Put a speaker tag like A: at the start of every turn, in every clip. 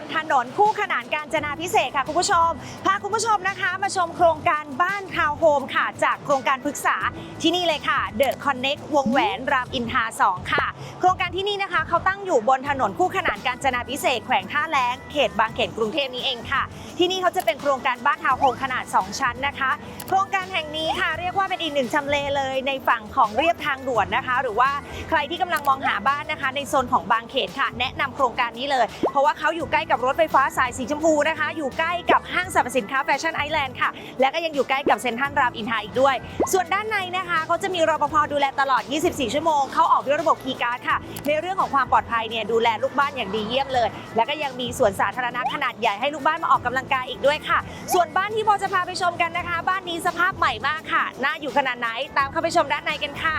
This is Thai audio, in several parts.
A: นถนนคู่ขนานการจนาพิเศษค่ะคุณผู้ชม พาคุณผู้ชมนะคะ มาชมโครงการบ้านทาวน์โฮมค่ะ จากโครงการพฤกษาที่นี่เลยค่ะ The Connect วงแหวนรามอินทรา2 ค่ะ โครงการที่นี่นะคะเขาตั้งอยู่บนถนนคู่ขนานการจนาพิเศษแขวงท่าแล้งเขตบางเขนกรุงเทพนี้เองค่ะ ที่นี่เขาจะเป็นโครงการบ้านทาวน์โฮมขนาด 2 ชั้นนะคะ โครงการแห่งนี้ค่ะเรียกว่าเป็นอีกหนึ่งจำเลเลยในฝั่งของเรียบทางด่วนนะคะ หรือว่าใครที่กำลังมองหาบ้านนะคะ ในโซนของบางเขนค่ะ แนะนำโครงการนี้เลย เพราะว่าเขาอยู่ใกล้กับรถไฟฟ้าสายสีชมพูนะคะ อยู่ใกล้กับห้างสรรพสินค้าแฟชั่นไอแลนด์ค่ะ และก็ยังอยู่ใกล้กับเซ็นทรัลรามอินทาอีกด้วย ส่วนด้านในนะคะเขาจะมีรปภดูแลตลอด 24 ชั่วโมง เขาออกด้วยระบบคีย์การ์ดค่ะ ในเรื่องของความปลอดภัยเนี่ยดูแลลูกบ้านอย่างดีเยี่ยมเลย แล้วก็ยังมีสวนสาธารณะขนาดใหญ่ให้ลูกบ้านมาออกกำลังกายอีกด้วยค่ะ ส่วนบ้านที่โบจะพาไปชมกันนะคะ บ้านนี้สภาพใหม่มากค่ะน่าอยู่ขนาดไหนตามเข้าไปชมด้านในกันค่ะ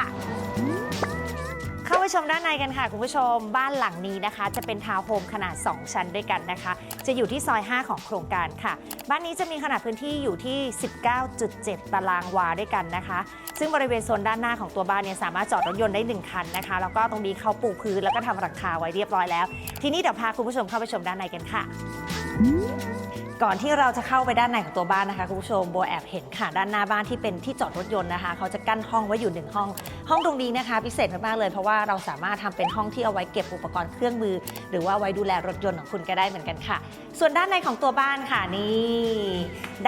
A: ไปชมด้านในกันค่ะ คุณผู้ชมบ้านหลังนี้นะคะ จะเป็นทาวน์โฮมขนาด 2 ชั้นด้วยกันนะคะ จะอยู่ที่ซอย 5 ของโครงการค่ะ บ้านนี้จะมีขนาดพื้นที่อยู่ที่ 19.7 ตารางวาด้วยกันนะคะ ซึ่งบริเวณโซนด้านหน้าของตัวบ้านเนี่ยสามารถจอดรถยนต์ได้ 1 คันนะคะ แล้วก็ตรงนี้เขาปูพื้นแล้วก็ทำหลังคาไว้เรียบร้อยแล้ว ทีนี้เดี๋ยวพาคุณผู้ชมเข้าไปชมด้านในกันค่ะ ก่อนที่เราจะเข้าไปด้านในของตัวบ้านนะคะคุณผู้ชมโบแอบเห็นค่ะด้านหน้าบ้านที่เป็นที่จอดรถยนต์นะคะ เขาจะกั้นห้องไว้อยู่หนึ่งห้อง ห้องตรงนี้นะคะ พิเศษมากๆเลย เพราะว่าเราสามารถทำเป็นห้องที่เอาไว้เก็บอุปกรณ์เครื่องมือ หรือว่าไว้ดูแลรถยนต์ของคุณก็ได้เหมือนกันค่ะ ส่วนด้านในของตัวบ้านค่ะนี่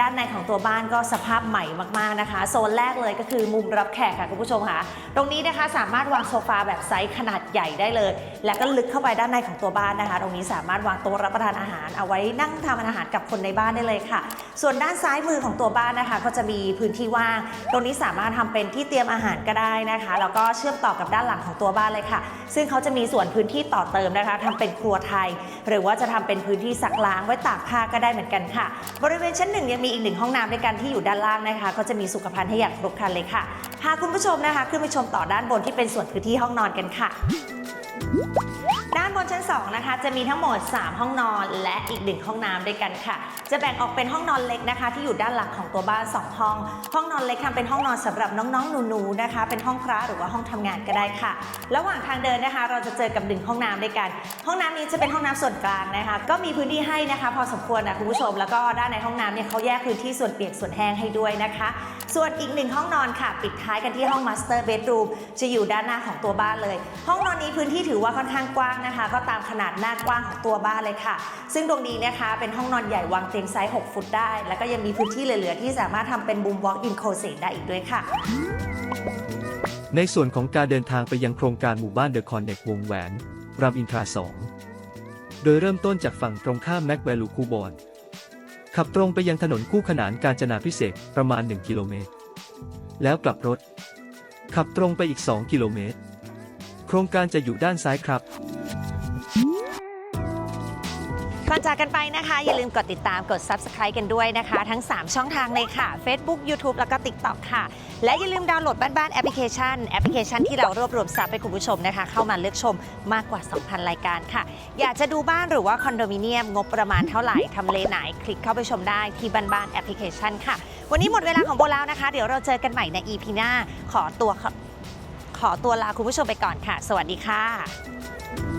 A: ด้านในของตัวบ้านก็สภาพใหม่มากๆนะคะ โซนแรกเลยก็คือมุมรับแขกค่ะคุณผู้ชมค่ะตรงนี้นะคะสามารถวางโซฟาแบบไซส์ขนาดใหญ่ได้เลย แล้วก็ลึกเข้าไปด้านในของตัวบ้านนะคะ ตรงนี้สามารถวางโต๊ะรับประทานอาหาร เอาไว้นั่งทานอาหารกับคนในบ้านได้เลยค่ะ ส่วนด้านซ้ายมือของตัวบ้านนะคะ ก็จะมีพื้นที่ว่าง ตรงนี้สามารถทำเป็นที่เตรียมอาหารก็ได้นะคะ แล้วก็เชื่อมต่อกับด้านหลังของตัวบ้านเลยค่ะ ซึ่งเขาจะมีส่วนพื้นที่ต่อเติมนะคะทำเป็นครัวไทย หรือว่าจะทำเป็นพื้นที่ซักล้างไว้ตากผ้าก็ได้เหมือนกันค่ะ บริเวณชั้นหนึ่งยังมีอีกหนึ่งห้องน้ำด้วยกันที่อยู่ด้านล่างนะคะ ก็จะมีสุขภัณฑ์ให้อย่างครบครันเลยค่ะ พาคุณผู้ชมนะคะ ขึ้นไปชมต่อด้านบนที่เป็นส่วนพื้นที่ห้องนอนกันค่ะ ด้านบนชั้น2นะคะจะมีทั้งหมด 3 ห้องนอนและอีก 1 ห้องน้ำด้วยกันค่ะ จะแบ่งออกเป็นห้องนอนเล็กนะคะ ที่อยู่ด้านหลังของตัวบ้าน 2 ห้อง ห้องนอนเล็กทำเป็นห้องนอนสำหรับน้องๆหนูๆนะคะ เป็นห้องพระหรือว่าห้องทำงานก็ได้ค่ะ ระหว่างทางเดินนะคะ เราจะเจอกับหนึ่งห้องน้ำด้วยกัน ห้องน้ำนี้จะเป็นห้องน้ำส่วนกลางนะคะ ก็มีพื้นที่ให้นะคะ พอสมควรนะคุณผู้ชม แล้วก็ด้านในห้องน้ำเนี่ยเขาแยกพื้นที่ส่วนเปียกส่วนแห้งให้ด้วยนะคะ ส่วนอีกหนึ่งห้องนอนค่ะ ปิดท้ายกันที่ห้องมาสเตอร์เบดรูมจะอยู่ด้านหน้าของตัวบ้านเลย ห้องนอนนี้พื้นที่ถือว่าค่อนข้างกว้างนะคะ ก็ตามขนาดหน้ากว้างของตัวบ้านเลยค่ะ ซึ่งตรงนี้นะคะเป็นห้องนอนใหญ่วางเตียงไซส์ 6 ฟุตได้ แล้วก็ยังมีพื้นที่เหลือๆที่สามารถทำเป็นบูมวอล์กอินโคเซตได้อีกด้วยค่ะ
B: ในส่วนของการเดินทางไปยังโครงการหมู่บ้านเดอะคอนเน็กวงแหวน รามอินทรา2โดยเริ่มต้นจากฝั่งตรงข้ามแม็กแวลูคูบอน ขับตรงไปยังถนนคู่ขนานการจนาพิเศษกประมาณ 1 กิโลเมตร แล้วกลับรถ ขับตรงไปอีก 2 กิโลเมตร โครงการจะอยู่ด้านซ้ายครับ
A: ก่อนจากกันไปนะคะ อย่าลืมกดติดตามกด Subscribe กันด้วยนะคะ ทั้ง 3 ช่องทางเลยค่ะ Facebook YouTube แล้วก็ TikTok ค่ะ และอย่าลืมดาวน์โหลดบ้านบ้านแอปพลิเคชันแอปพลิเคชันที่เรารวบรวมซับให้คุณผู้ชมนะคะ เข้ามาเลือกชมมากกว่า 2,000 รายการค่ะ อยากจะดูบ้านหรือว่าคอนโดมิเนียมงบประมาณเท่าไหร่ทำเลไหน คลิกเข้าไปชมได้ที่บ้านบ้านแอปพลิเคชันค่ะ วันนี้หมดเวลาของโบแล้วนะคะ เดี๋ยวเราเจอกันใหม่ใน EP หน้า ขอตัวขอขอตัวลาคุณผู้ชมไปก่อนค่ะ สวัสดีค่ะ